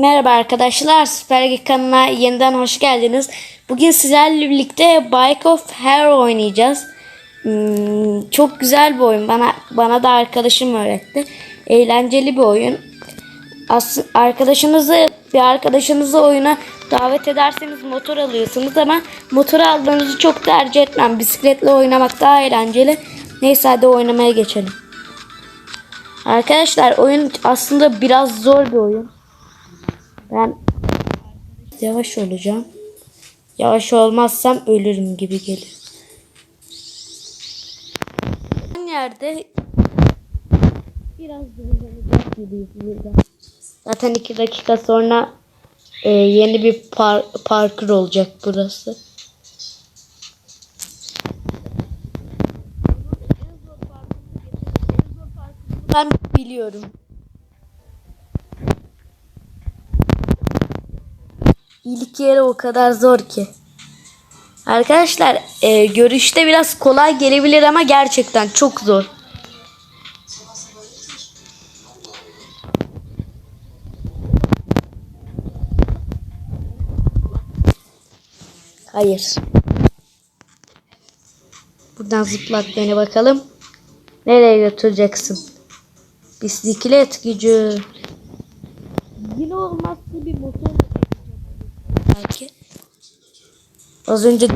Merhaba arkadaşlar, Süper Geek kanalına yeniden hoş geldiniz. Bugün sizlerle birlikte Bike of Hero oynayacağız. Hmm, çok güzel bir oyun. Bana bana da arkadaşım öğretti. Eğlenceli bir oyun. As arkadaşınızı bir arkadaşınızı oyuna davet ederseniz motor alıyorsunuz ama motor aldığınızı çok tercih etmem. Bisikletle oynamak daha eğlenceli. Neyse hadi oynamaya geçelim. Arkadaşlar oyun aslında biraz zor bir oyun. Ben yavaş olacağım. Yavaş olmazsam ölürüm gibi gelir. yerde biraz zorlanacak gibiyiz burada. Zaten iki dakika sonra e, yeni bir par parkur olacak burası. Ben biliyorum. İlk yere o kadar zor ki. Arkadaşlar e, görüşte biraz kolay gelebilir ama gerçekten çok zor. Hayır. Buradan zıplat beni bakalım. Nereye götüreceksin? Bisiklet gücü. Yine olmazsa bir motor belki. Az önce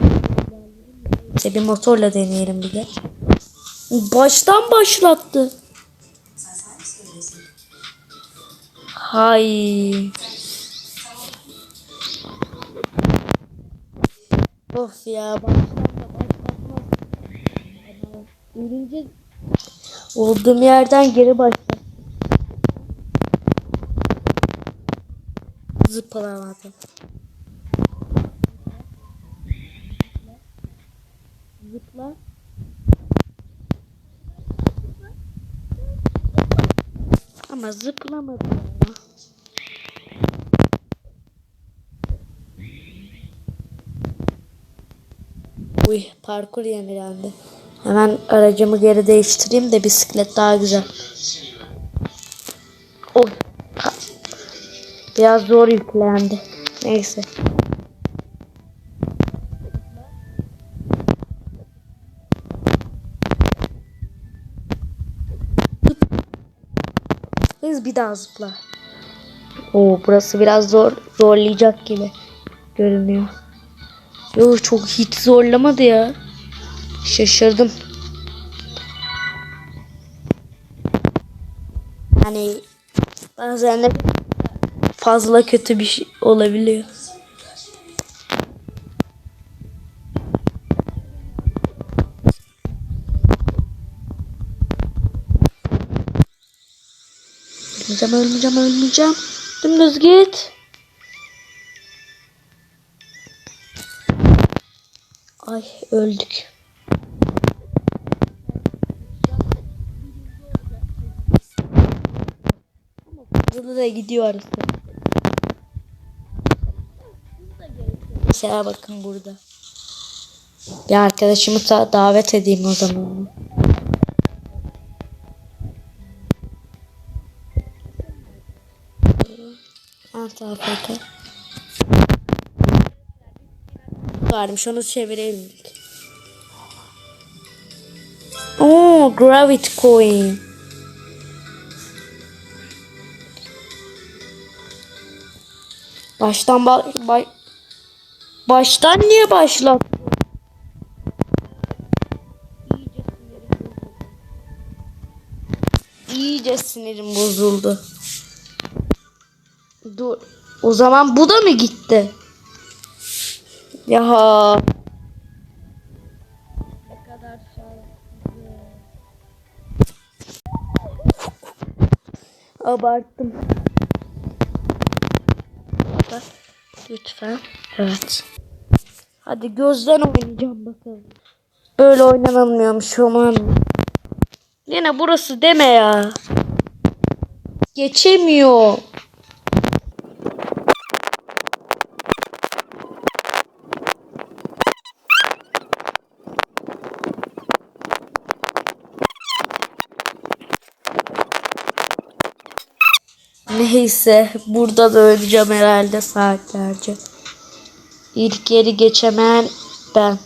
işte bir motorla deneyelim bir de. Baştan başlattı. Hay. Of ya baştan da başlatmaz. Olduğum yerden geri başla. Zıplamadım. Zıpla. Ama zıplamadım. Uy parkur yenilendi. Hemen aracımı geri değiştireyim de bisiklet daha güzel. Oy. Biraz zor yüklendi. Neyse. Hız bir daha zıpla. Oo burası biraz zor zorlayacak gibi görünüyor. Yo çok hiç zorlamadı ya. Şaşırdım. Hani bazen de fazla kötü bir şey olabiliyor. Ölmeyeceğim, ölmeyeceğim, ölmeyeceğim. Dümdüz git. Ay öldük. Hızlı da gidiyor arası. Mesela bakın burada. Bir arkadaşımı da davet edeyim o zaman. Alt AFK. Varmış onu çevirelim. Oo, Gravity Coin. Baştan ba ba- baştan niye başlat? İyice sinirim bozuldu. Dur. O zaman bu da mı gitti? Ya. Ne kadar Abarttım. Bak, Lütfen. Evet. Hadi gözden oynayacağım bakalım. Böyle oynanılmıyormuş aman. Yine burası deme ya. Geçemiyor. Neyse burada da öleceğim herhalde saatlerce. İlk yeri geçemeyen ben.